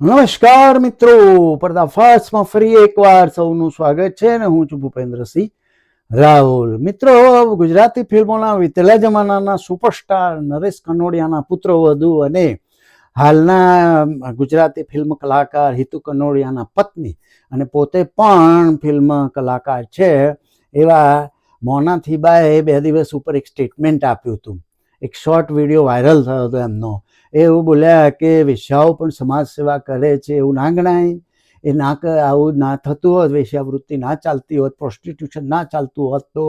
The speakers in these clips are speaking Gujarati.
નમસ્કાર મિત્રો પર્દાફાશમાં ફરી એકવાર સૌનું સ્વાગત છે ને હું છું ભૂપેન્દ્રસિંહ રાહુલ. મિત્રો, ગુજરાતી ફિલ્મોના વિતેલા જમાનાના સુપરસ્ટાર નરેશ કનોડિયાના પુત્રવધુ અને હાલના ગુજરાતી ફિલ્મ કલાકાર હિતુ કનોડિયાના પત્ની અને પોતે પણ ફિલ્મ કલાકાર છે એવા મોનાથીબાએ બે દિવસ ઉપર એક સ્ટેટમેન્ટ આપ્યું હતું. એક શોર્ટ વીડિયો વાયરલ થયો હતો એમનો. એવું બોલ્યા કે વેશ્યાઓ પણ સમાજ સેવા કરે છે એવું ના ગણાય. એ ના આવું ના થતું હોત, વેશ્યાવૃત્તિ ના ચાલતી હોત પ્રોસ્ટિટ્યુશન ના ચાલતું હોત તો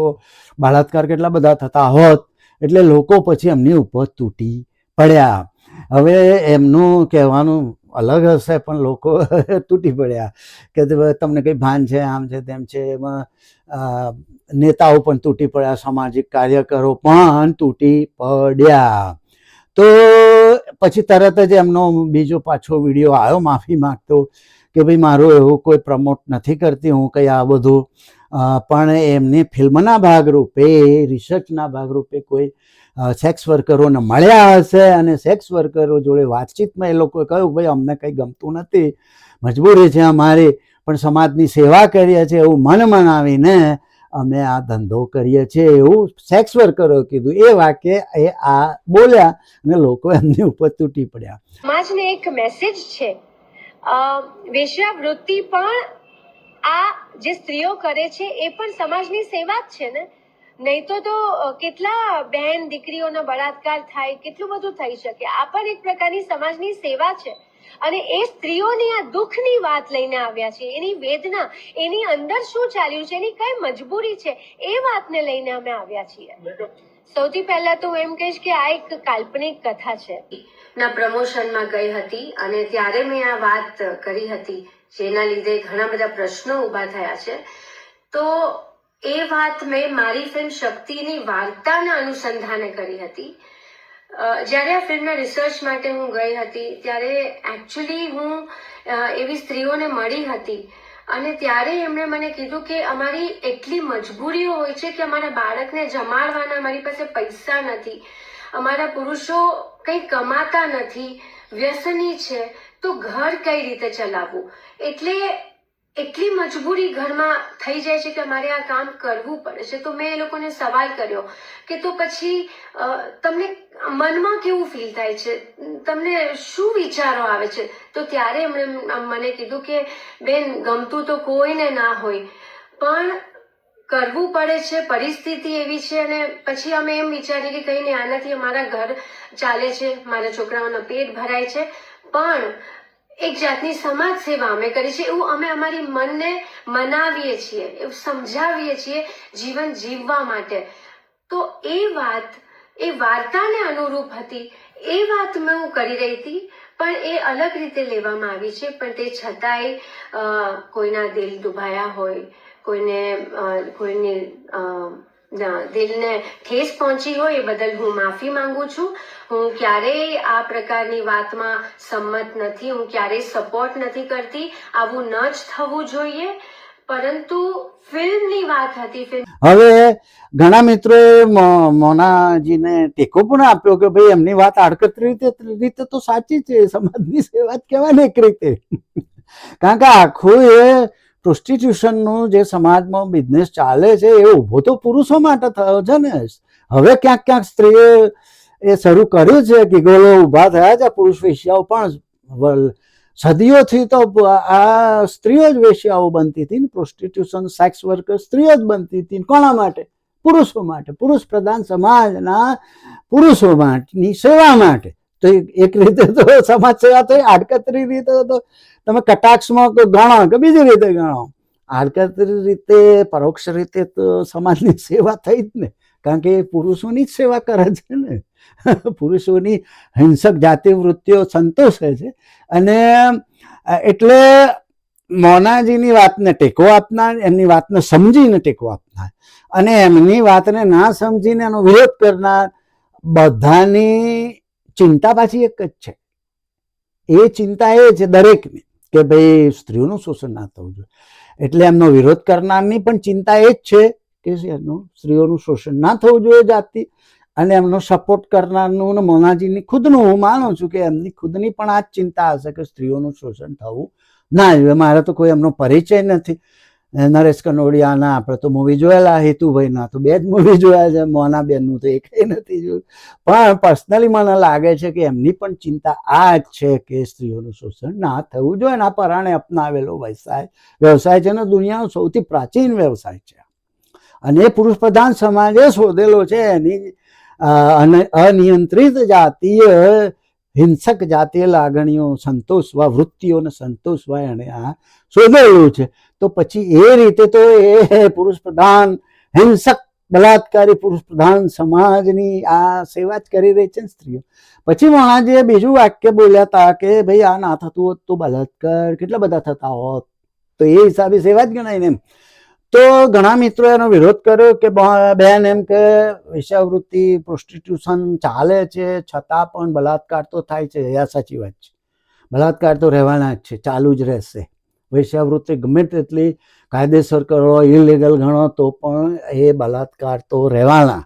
બળાત્કાર કેટલા બધા થતા હોત. એટલે લોકો પછી એમની ઉપર તૂટી પડ્યા. હવે એમનું કહેવાનું અલગ હશે, પણ લોકો તૂટી પડ્યા કે તમને કંઈ ભાન છે, આમ છે, તેમ છે, એમાં નેતાઓ પણ તૂટી પડ્યા, સામાજિક કાર્યકરો પણ તૂટી પડ્યા. તો પછી તરત જ એમનો બીજો પાછો વીડિયો આવ્યો, માફી માંગતો કે ભાઈ મારો એવો કોઈ પ્રમોટ નથી કરતી, હું કંઈ આ બધું પણ એમને ફિલ્મના ભાગરૂપે, રિસર્ચના ભાગરૂપે કોઈ સેક્સ વર્કરોને મળ્યા હશે અને સેક્સ વર્કરો જોડે વાતચીતમાં એ લોકોએ કહ્યું, ભાઈ, અમને કંઈ ગમતું નથી, મજબૂરી છે અમારી, પણ સમાજની સેવા કરીએ છીએ એવું મન મનાવીને અમે આ ધંધો કરીએ છીએ એવું સેક્સ વર્કરો કીધું. એ વાક્ય એ આ બોલ્યા અને લોકો એમની ઉપર તૂટી પડ્યા. સમાજને એક મેસેજ છે. વેશ્યાવૃત્તિ પણ આ જે સ્ત્રીઓ કરે છે એ પણ સમાજની સેવા જ છે ને? નહીં તો તો કેટલા બહેન દીકરીઓનો બળાત્કાર થાય, કેટલું બધું થઈ શકે? આ પણ એક પ્રકારની સમાજની સેવા છે. અને એ સ્ત્રીઓની આ દુઃખની વાત લઈને આવ્યા છે. એની વેદના એની અંદર શું ચાલ્યું છે? એની કઈ મજબૂરી છે? એ વાતને લઈને અમે આવ્યા છીએ. સૌથી પહેલા તો એમ કહીશ કે આ એક કાલ્પનિક કથા છે. ના પ્રમોશનમાં ગઈ હતી અને ત્યારે મેં આ વાત કરી હતી જેના લીધે ઘણા બધા પ્રશ્નો ઊભા થયા છે. તો એ વાત મેં મારી ફિલ્મ શક્તિની વાર્તાના અનુસંધાને કરી હતી. જ્યારે આ ફિલ્મના રિસર્ચ માટે હું ગઈ હતી, ત્યારે એકચ્યુઅલી હું એવી સ્ત્રીઓને મળી હતી. અને ત્યારે એમણે મને કીધું કે અમારી એટલી મજબૂરીઓ હોય છે કે અમારા બાળકને જમાડવાના, અમારી પાસે પૈસા નથી. અમારા પુરુષો કંઈ કમાતા નથી, વ્યસની છે. તો ઘર કઈ રીતે ચલાવવું? એટલે એટલી મજબૂરી ઘરમાં થઈ જાય છે કે મારે આ કામ કરવું પડે છે. તો મેં એ લોકોને સવાલ કર્યો કે તો પછી તમને મનમાં કેવું ફીલ થાય છે? તમને શું વિચારો આવે છે? તો ત્યારે એમણે મને કીધું કે, બેન, ગમતું તો કોઈને ના હોય, પણ કરવું પડે છે, પરિસ્થિતિ એવી છે. અને પછી અમે એમ વિચારીએ કે કંઈ નહીં આનાથી અમારા ઘર ચાલે છે, મારા છોકરાઓના પેટ ભરાય છે. પણ એક જાતની સમાજ સેવા અમે કરી છે એવું અમે અમારી મનને મનાવીએ છીએ, એવું સમજાવીએ છીએ જીવન જીવવા માટે. તો એ વાત, એ વાર્તાને અનુરૂપ હતી. એ વાત મેં હું કરી રહી હતી, પણ એ અલગ રીતે લેવામાં આવી છે. પણ તે છતાંય કોઈના દિલ દુભાયા હોય, કોઈને કોઈને દિલને ઠેસ પહોંચી હોય એ બદલ હું માફી માંગુ છું. હું ક્યારેય આ પ્રકારની વાતમાં સંમત નથી, હું ક્યારેય સપોર્ટ નથી કરતી. આવું ન જ થવું જોઈએ. પરંતુ ફિલ્મની વાત હતી, ફિલ્મ હવે ઘણા મિત્રોએ મોનાજીને ટેકો પણ આપ્યો કે ભાઈ એમની વાત આડકતરી રીતે રીતે તો સાચી છે, સમાજની સેવા જ કહેવાય ને એક રીતે. કારણ કે આખું એ પ્રોસ્ટિટ્યુશનનું જે સમાજમાં બિઝનેસ ચાલે છે, એ ઊભો તો પુરુષો માટે થયો છે ને. હવે ક્યાંક ક્યાંક સ્ત્રીએ એ શરૂ કર્યું છે ગિગોલો ઊભા થયા છે, પુરુષ વેશ્યાઓ પણ સદીઓથી તો આ સ્ત્રીઓ જ વેશ્યાઓ બનતી હતી ને. પ્રોસ્ટિટ્યુશન સેક્સ વર્કર સ્ત્રીઓ જ બનતી હતી કોના માટે? પુરુષો માટે. પુરુષ પ્રધાન સમાજના પુરુષો માટેની સેવા માટે. તો એક- રીતે તો સમાજ સેવા થઈ આડકતરી રીતે તો તમે કટાક્ષમાં ગણો કે બીજી રીતે ગણો આડકતરી રીતે, પરોક્ષ રીતે તો સમાજની સેવા થઈ જ ને. કારણ કે એ પુરુષોની જ સેવા કરે છે ને. પુરુષોની હિંસક જાતિ વૃત્તિઓ સંતોષે છે. અને એટલે મોનાજીની વાતને ટેકો આપનાર, એમની વાતને સમજીને ટેકો આપનાર. અને એમની વાતને ના સમજીને એનો વિરોધ કરનાર બધાની ચિંતા પાછી એક જ છે. એ ચિંતા એ છે દરેકની કે ભાઈ સ્ત્રીઓનું શોષણ ના થવું જોઈએ. એટલે એમનો વિરોધ કરનારની પણ ચિંતા એ જ છે કે એનું સ્ત્રીઓનું શોષણ ના થવું જોઈએ જાતિ અને એમનો સપોર્ટ કરનારનું અને મોનાજીની ખુદનું. હું માનું છું કે એમની ખુદની પણ આ જ ચિંતા હશે કે સ્ત્રીઓનું શોષણ થવું ના જોઈએ. મારે તો કોઈ એમનો પરિચય નથી. નરેશ કનોડિયાના આપણે તો મૂવી જોયેલા, હેતુભાઈના. તો બે જ મૂવી જોયા છે મોના બેનનું તો એકય નથી જોયું. પણ પર્સનલી મને લાગે છે કે એમની પણ ચિંતા આ જ છે કે સ્ત્રીઓનું શોષણ ના થવું જોઈએ ને આ પરાણે અપનાવેલો વ્યવસાય. વ્યવસાય છે ને દુનિયાનો સૌથી પ્રાચીન વ્યવસાય છે. અને એ પુરુષ પ્રધાન સમાજે શોધેલો છે, એની અનિયંત્રિત જાતીય, હિંસક જાતીય લાગણીઓ સંતોષવા, વૃત્તિઓને સંતોષવા એને આ શોધેલું છે. તો પછી એ રીતે તો એ પુરુષ પ્રધાન, હિંસક, બલાત્કારી પુરુષ પ્રધાન સમાજની આ સેવા જ કરી રહી છે સ્ત્રીઓ. પછી મોણાજીએ બીજું વાક્ય બોલ્યા હતા કે ભાઈ આ ના થતું હોત તો બલાત્કાર કેટલા બધા થતા હોત? તો એ હિસાબે સેવા જ ગણાય ને એમ. તો ઘણા મિત્રો એનો વિરોધ કર્યો કે બેન એમ કે વેશ્યાવૃત્તિ, પ્રોસ્ટિટ્યુશન ચાલે છે, છતાં પણ બલાત્કાર તો થાય છે. એ સાચી વાત છે. બલાત્કાર તો રહેવાના જ છે, ચાલુ જ રહેશે. વેશ્યાવૃત્તિ ગમે તેટલી કાયદેસર કરો ઇલીગલ ગણો, તો પણ એ બલાત્કાર તો રહેવાના.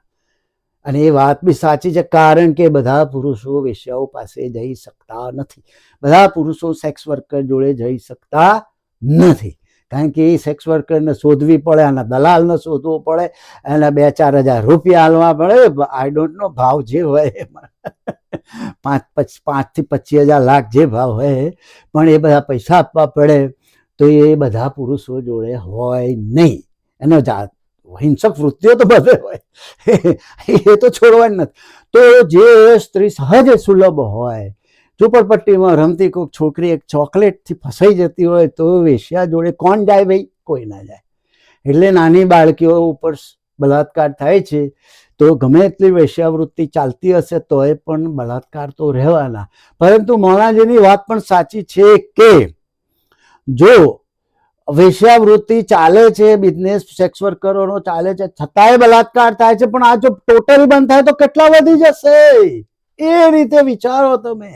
અને એ વાત બી સાચી છે, કારણ કે બધા પુરુષો વેશ્યાઓ પાસે જઈ શકતા નથી. બધા પુરુષો સેક્સ વર્કર જોડે જઈ શકતા નથી. કારણ કે એ સેક્સ વર્કરને શોધવી પડે અને દલાલને શોધવો પડે, એના બે ચાર હજાર રૂપિયા હાલવા પડે. આઈ ડોન્ટ નો ભાવ જે હોય એમાં પાંચ પચ પાંચથી પચીસ હજાર લાખ જે ભાવ હોય પણ એ બધા પૈસા આપવા પડે. તો એ બધા પુરુષો જોડે હોય નહીં. એનો જાત હિંસક વૃત્તિઓ તો બધે હોય. એ તો છોડવાની નથી. તો જે સ્ત્રી સહજ સુલભ હોય, ઝૂંપડપટ્ટીમાં રમતી કોઈક છોકરી એક ચોકલેટથી ફસાઈ જતી હોય તો વેશ્યા જોડે કોણ જાય ભાઈ? કોઈ ના જાય. એટલે નાની બાળકીઓ ઉપર બલાત્કાર થાય છે. તો ગમે એટલી વેશ્યાવૃત્તિ ચાલતી હશે તોય પણ બલાત્કાર તો રહેવાના. પરંતુ મોણાજીની વાત પણ સાચી છે કે જો વેશ્યાવૃત્તિ ચાલે છે બિઝનેસ સેક્સ વર્કરોનો ચાલે છે, છતાંય બલાત્કાર થાય છે, પણ આ જો ટોટલ બંધ થાય તો કેટલા વધી જશે? એ રીતે વિચારો તમે.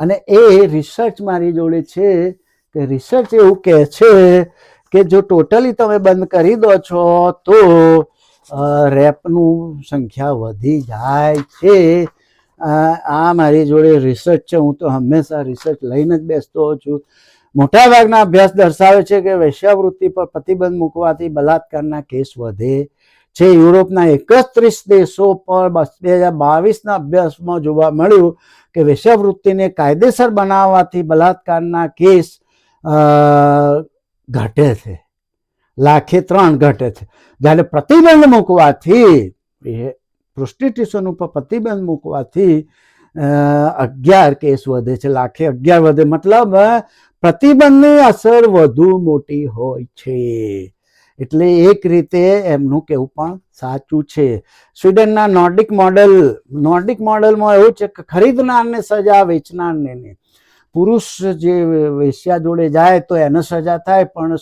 અને એ રિસર્ચ મારી જોડે છે કે રિસર્ચ એવું કહે છે કે જો ટોટલી તમે બંધ કરી દો છો તો રેપનું સંખ્યા વધી જાય છે. આ મારી જોડે રિસર્ચ છે, હું તો હંમેશા રિસર્ચ લઈને જ બેસતો છું. મોટાભાગના અભ્યાસ દર્શાવે છે કે વેશ્યાવૃત્તિ પર પ્રતિબંધ મૂકવાથી બલાત્કારના કેસ વધે છે. યુરોપના એકત્રીસ દેશો પર બે હજાર બાવીસના અભ્યાસમાં જોવા મળ્યું કે વેશ્યાવૃત્તિને કાયદેસર બનાવવાથી બલાત્કારના કેસ ઘટે છે. લાખે ત્રણ ઘટે છે. જ્યારે પ્રતિબંધ મૂકવાથી પ્રોસ્ટિટ્યુશન ઉપર પ્રતિબંધ મૂકવાથી અગિયાર કેસ વધે છે. લાખે અગિયાર વધે. મતલબ પ્રતિબંધની અસર વધુ મોટી હોય છે. એટલે એક રીતે એમનું કહેવું પણ સાચું છે. સ્વીડનના નોર્ડિક મોડલ, નોર્ડિક મોડલમાં એવું છે કે ખરીદનારને સજા, વેચનારને નહીં. પુરુષ જે વેશ્યા જોડે જાય તો એને સજા થાય, પણ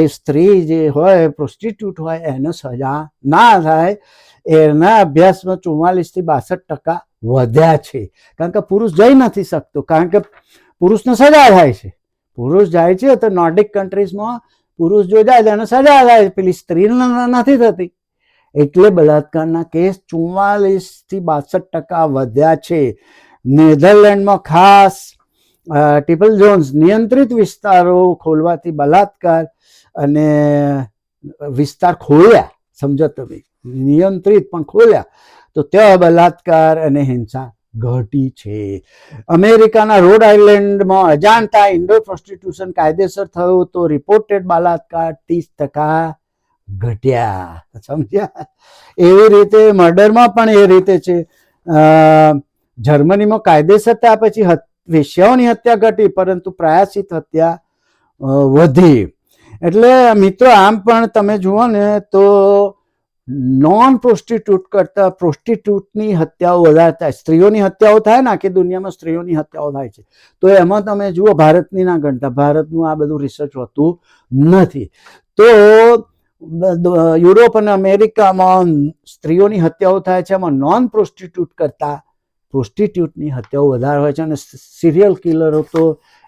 એ સ્ત્રી જે હોય પ્રોસ્ટિટ્યુટ હોય, એને સજા ના થાય. એના અભ્યાસમાં ચુમ્માલીસથી બાસઠ ટકા વધ્યા છે. કારણ કે પુરુષ જઈ નથી શકતો. કારણ કે પુરુષને સજા થાય છે. પુરુષ જાય છે તો નોર્ડિક કન્ટ્રીઝમાં પુરુષ જો જાય તો એને સજા થાય પેલી સ્ત્રીને નથી થતી. એટલે બલાત્કારના કેસ ચુમ્માલીસથી બાસઠ ટકા વધ્યા છે. નેધરલેન્ડમાં ખાસ ટિપલ ઝોન્સ નિયંત્રિત વિસ્તારો ખોલવાથી બલાત્કાર અને વિસ્તાર ખોલ્યા. સમજો તમે. નિયંત્રિત પણ ખોલ્યા. તો ત્યાં બલાત્કાર અને હિંસા ઘટી છે. અમેરિકાના રોડ આઇલેન્ડમાં અજાણતા ઇન્ડોર પ્રોસ્ટિટ્યુશન કાયદેસર થયું તો રિપોર્ટેડ બલાત્કાર ત્રીસ ટકા ઘટ્યા. સમજ્યા? એવી રીતે મર્ડરમાં પણ એ રીતે છે. જર્મનીમાં કાયદેસર થયા પછી વેશ્યાઓની હત્યા ઘટી, પરંતુ પ્રયાસિત હત્યા વધી. એટલે મિત્રો, આમ પણ તમે જુઓ ને તો નોન પ્રોસ્ટિટ્યુટ કરતા પ્રોસ્ટિટ્યુટની હત્યાઓ વધારે થાય. સ્ત્રીઓની હત્યાઓ થાય ને આખી દુનિયામાં સ્ત્રીઓની હત્યાઓ થાય છે. તો એમાં તમે જુઓ ભારતની ના ગણતા. ભારતનું આ બધું રિસર્ચ હોતું નથી. તો યુરોપ અને અમેરિકામાં સ્ત્રીઓની હત્યાઓ થાય છે. એમાં નોન પ્રોસ્ટિટ્યુટ કરતા પ્રોસ્ટિટ્યુટની હત્યાઓ વધારે હોય છે. અને સિરિયલ કિલરો તો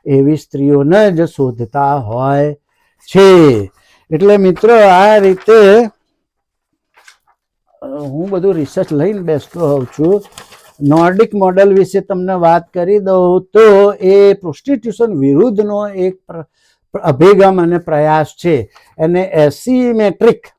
એવી સ્ત્રીઓને જ શોધતા હોય છે. એટલે મિત્રો, આ રીતે હું બધું રિસર્ચ લઈને બેસતો હોઉં છું. નોર્ડિક મોડલ વિશે તમને વાત કરી દઉં તો એ પ્રોસ્ટિટ્યુશન વિરુદ્ધનો એક અભિગમ અને પ્રયાસ છે. એને એસિમેટ્રિક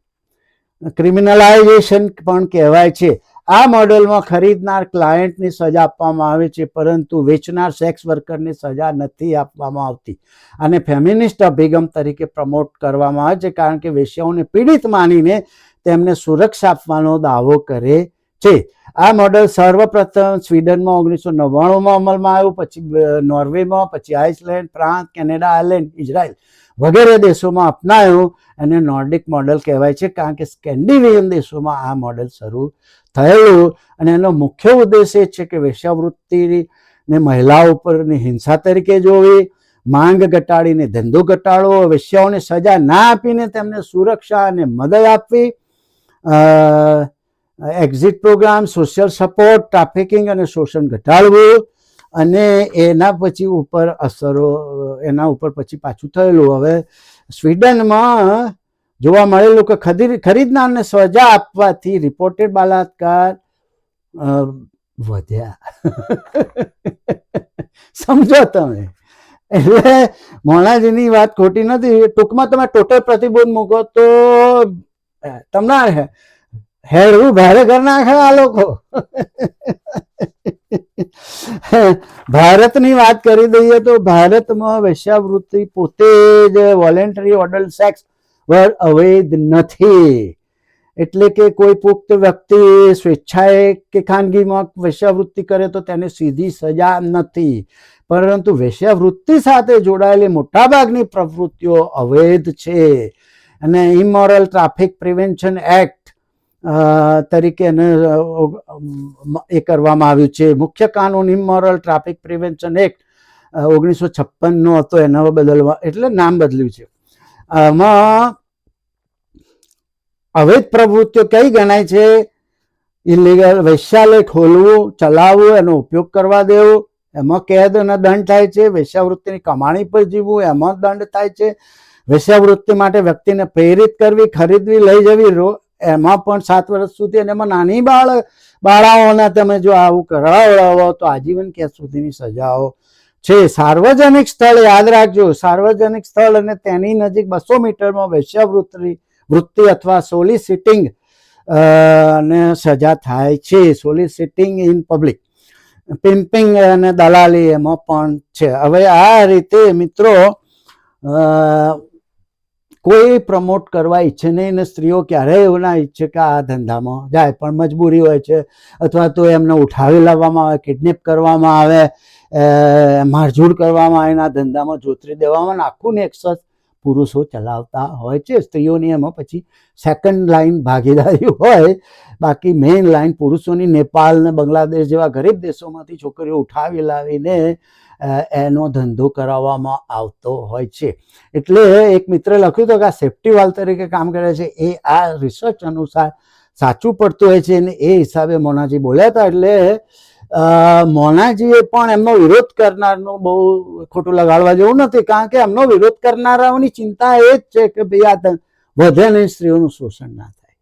ક્રિમિનલાઇઝેશન પણ કહેવાય છે. આ મોડેલમાં ખરીદનાર ક્લાયન્ટની સજા આપવામાં આવે છે, પરંતુ વેચનાર સેક્સ વર્કરની સજા નથી આપવામાં આવતી. અને ફેમિનિસ્ટ અભિગમ તરીકે પ્રમોટ કરવામાં આવે છે, કારણ કે વેશ્યાઓને પીડિત માનીને તેમને સુરક્ષા આપવાનો દાવો કરે છે. આ મોડલ સર્વપ્રથમ સ્વીડનમાં ઓગણીસો નવ્વાણુંમાં અમલમાં આવ્યું, પછી નોર્વેમાં, પછી Iceland, France, Canada, Ireland, Israel વગેરે દેશોમાં અપનાયું અને નોર્ડિક મોડલ કહેવાય છે કારણ કે સ્કેન્ડિનેવિયન દેશોમાં આ મોડલ શરૂ થયેલું અને એનો મુખ્ય ઉદ્દેશ એ છે કે વેશ્યાવૃત્તિને મહિલાઓ ઉપરની હિંસા તરીકે જોવી, માંગ ઘટાડીને ધંધો ઘટાડવો, વેશ્યાઓને સજા ના આપીને તેમને સુરક્ષા અને મદદ આપવી exit programme social support trafficking અને શોષણ ઘટાડવું અને એના પછી ઉપર અસરો, એના ઉપર પછી પાછું થયેલું. હવે સ્વીડનમાં જોવા મળેલું કે ખરીદ ખરીદનારને સજા આપવાથી રિપોર્ટેડ બલાત્કાર વધ્યા. સમજો તમે. એટલે મોણાજીની વાત ખોટી નથી. ટૂંકમાં તમે ટોટલ પ્રતિબંધ મૂકો તો તમને હેડવું ભારે કરી નાખે આ લોકો. ભારતની વાત કરી દઈએ તો ભારતમાં વેશ્યાવૃત્તિ પોતે જ વોલેન્ટરી ઓર્ડર સેક્સ વર અવૈધ નથી. એટલે કે કોઈ પુખ્ત વ્યક્તિ સ્વેચ્છાએ કે ખાનગીમાં વેશ્યાવૃત્તિ કરે તો તેને સીધી સજા નથી. પરંતુ વેશ્યાવૃત્તિ સાથે જોડાયેલી મોટાભાગની પ્રવૃત્તિઓ અવૈધ છે. અને ઇમોરલ ટ્રાફિક પ્રિવેન્શન એક્ટ તરીકે એને એ કરવામાં આવ્યું છે. મુખ્ય કાનૂન ઇમોરલ ટ્રાફિક પ્રિવેન્શન એક્ટ ઓગણીસો છપ્પનનો હતો. એના બદલવા, એટલે નામ બદલ્યું છે. આમાં અવૈધ પ્રવૃત્તિઓ કઈ ગણાય છે? ઇલીગલ વૈશ્યાલય ખોલવું, ચલાવવું, એનો ઉપયોગ કરવા દેવો, એમાં કેદ અને દંડ થાય છે. વેશ્યાવૃત્તિની કમાણી પર જીવવું, એમાં દંડ થાય છે. વેશ્યાવૃત્તિ માટે વ્યક્તિને પ્રેરિત કરવી, ખરીદવી, લઈ જવી એમાં પણ સાત વર્ષ સુધી અને એમાં નાની બાળ બાળાઓને તમે જો આવું કરાવડાવો તો આજીવન કેદ સુધીની સજાઓ છે? સાર્વજનિક સ્થળ યાદ રાખજો. સાર્વજનિક સ્થળ અને તેની નજીક બસો મીટરમાં વેશ્યાવૃત્તિ વૃત્તિ અથવા સોલિસિટિંગ ને સજા થાય છે. સોલિસિટિંગ ઇન પબ્લિક. પિમ્પિંગ અને દલાલી એમાં પણ છે. હવે આ રીતે મિત્રો કોઈ પ્રમોટ કરવા ઈચ્છે નહીં ને સ્ત્રીઓ ક્યારેય એવું ના ઈચ્છે કે આ ધંધામાં જાય, પણ મજબૂરી હોય છે. અથવા તો એમને ઉઠાવી લાવવામાં આવે કિડનેપ કરવામાં આવે મારઝૂડ કરવામાં આવે, એના ધંધામાં જોતરી દેવામાં અને આખું નેક્સસ પુરુષો ચલાવતા હોય છે. સ્ત્રીઓની એમાં પછી સેકન્ડ લાઈન ભાગીદારી હોય, બાકી મેઇન લાઈન પુરુષોની નેપાળ ને બાંગ્લાદેશ જેવા ગરીબ દેશોમાંથી છોકરીઓ ઉઠાવી લાવીને એનો ધંધો કરાવવામાં આવતો હોય છે. એટલે એક મિત્રે લખ્યું હતું કે આ સેફ્ટી વાલ તરીકે કામ કરે છે. એ આ રિસર્ચ અનુસાર સાચું પડતું હોય છે અને એ હિસાબે મોનાજી બોલ્યા હતા. એટલે મોનાજીએ પણ એમનો વિરોધ કરનારનો બહુ ખોટું લગાડવા જેવું નથી. કારણ કે એમનો વિરોધ કરનારાઓની ચિંતા એ જ છે કે ભાઈ આ વધે નહીં, સ્ત્રીઓનું શોષણ ના થાય.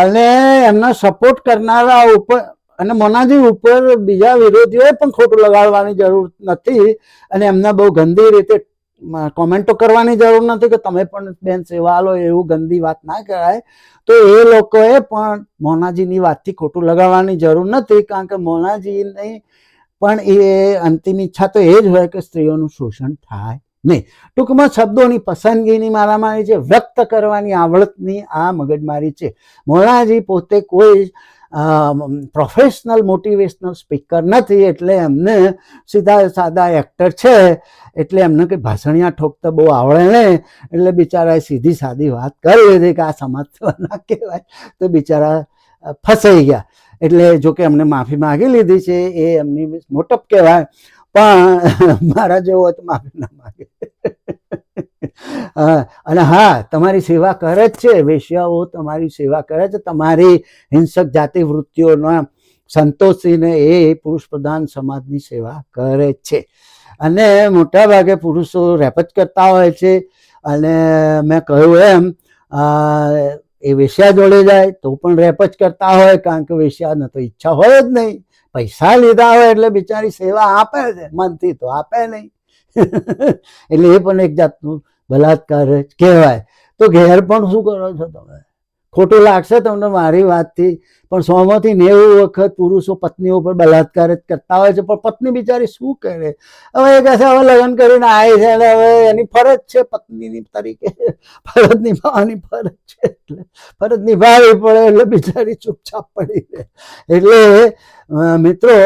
અને એમના સપોર્ટ કરનારા ઉપર અને મોનાજી ઉપર બીજા વિરોધીઓએ પણ ખોટું લગાડવાની જરૂર નથી અને એમને બહુ ગંદી રીતે કોમેન્ટો કરવાની જરૂર નથી કે તમે પણ બેન સેવા લો, એવું ગંદી વાત ના કરાય. તો એ લોકોએ પણ મોનાજીની વાતથી ખોટું લગાડવાની જરૂર નથી કારણ કે મોનાજીની પણ એ અંતિમ ઈચ્છા તો એ જ હોય કે સ્ત્રીઓનું શોષણ થાય નહીં. ટૂંકમાં શબ્દોની પસંદગીની મારામારી છે વ્યક્ત કરવાની આવડતની આ મગજમારી છે. મોનાજી પોતે કોઈ પ્રોફેશનલ મોટિવેશનલ સ્પીકર નથી, એટલે એમને સીધા સાદા એક્ટર છે. એટલે એમને કંઈ ભાષણિયા ઠોકતા બહુ આવડે નહીં. એટલે બિચારાએ સીધી સાદી વાત કરી લીધી કે આ સમાજ ના કહેવાય. તો બિચારા ફસાઈ ગયા. એટલે જો કે એમને માફી માગી લીધી છે, એ એમની મોટપ કહેવાય. પણ મારા જેવો તો માફી ના માગે. અને હા, તમારી સેવા કરે જ છે. વેશ્યાઓ તમારી સેવા કરે છે. તમારી હિંસક જાતિ વૃત્તિઓના સંતોષીને એ પુરુષ પ્રધાન સમાજની સેવા કરે છે. અને મોટાભાગે પુરુષો રેપ કરતા હોય છે. અને મેં કહ્યું એમ એ વેશ્યા જોડે જાય તો પણ રેપ જ કરતા હોય, કારણ કે વેશ્યાને તો ઈચ્છા હોય જ નહીં. પૈસા લીધા હોય એટલે બિચારી સેવા આપે છે. મનથી તો આપે નહીં. એટલે એ પણ એક જાતનું બલાત્કાર જ કહેવાય. તો ઘેર પણ શું કરો છો તમે? ખોટું લાગશે તમને મારી વાતથી? પણ સોમાંથી નેવું વખત પુરુષો પત્નીઓ પર બલાત્કાર જ કરતા હોય છે, પણ પત્ની બિચારી શું કરે? હવે એ કહે હવે લગ્ન કરીને આવી છે અને હવે એની ફરજ છે પત્નીની તરીકે. ફરજ નિભાવવાની ફરજ છે એટલે. ફરજ નિભાવવી પડે એટલે બિચારી ચૂપચાપ પડી રહે. એટલે મિત્રો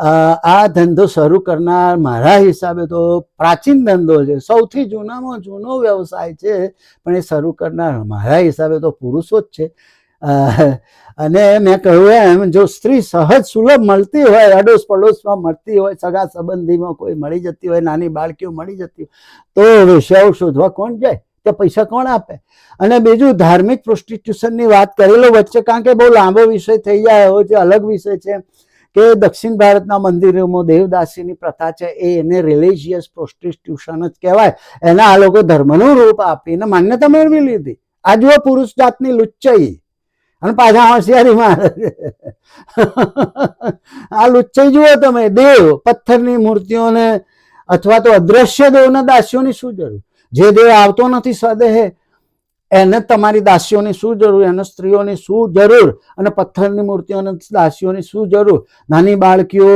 આ ધંધો શરૂ કરનાર મારા હિસાબે તો પ્રાચીન ધંધો છે. સૌથી જૂનામાં જૂનો વ્યવસાય છે, પણ એ શરૂ કરનાર મારા હિસાબે તો પુરુષો જ છે. અને મેં કહ્યું એમ, જો સ્ત્રી સહજ સુલભ મળતી હોય અડોશ પડોશમાં મળતી હોય, સગા સંબંધીમાં કોઈ મળી જતી હોય, નાની બાળકીઓ મળી જતી હોય, તો વેશ્યાઓ શોધવા કોણ જાય? તે પૈસા કોણ આપે? અને બીજું, ધાર્મિક પ્રોસ્ટિટ્યુશનની વાત કરેલો વચ્ચે કારણ કે બહુ લાંબો વિષય થઈ જાય, એવો છે અલગ વિષય છે. કે દક્ષિણ ભારતના મંદિરોમાં દેવદાસીની પ્રથા છે, એ એને રિલિજિયસ પ્રોસ્ટિટ્યુશન જ કહેવાય. એના આ લોકો ધર્મનું રૂપ આપીને માન્યતા મેળવી લીધી. આ જુઓ પુરુષ જાતની લુચ્ચાઈ. અને પાછા હોશિયારી મારે. આ લુચ્ચાઈ જુઓ તમે, દેવ પથ્થરની મૂર્તિઓને અથવા તો અદ્રશ્ય દેવના દાસીઓની શું જરૂર? જે દેવ આવતો નથી સ્વદેહે એને તમારી દાસીઓની શું જરૂર? એને સ્ત્રીઓની શું જરૂર? અને પથ્થરની મૂર્તિઓને દાસીઓની શું જરૂર? નાની બાળકીઓ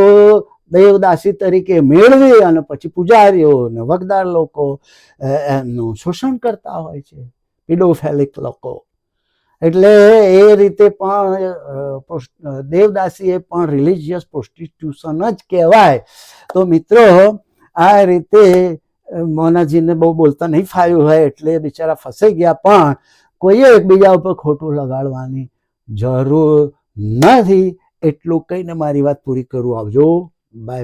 દેવદાસી તરીકે મેળવી અને પછી પૂજારીઓ ને વગદાર લોકો એમનું શોષણ કરતા હોય છે. પીડોફેલિક લોકો. એટલે એ રીતે પણ દેવદાસી એ પણ રિલિજિયસ પ્રોસ્ટિટ્યુશન જ કહેવાય. તો મિત્રો, આ રીતે મોનાજીને બહુ બોલતા નહીં ફાવ્યું હોય એટલે બિચારા ફસાઈ ગયા, પણ કોઈએ એકબીજા ઉપર ખોટું લગાડવાની જરૂર નથી. એટલું કહીને મારી વાત પૂરી કરું. આવજો. બાય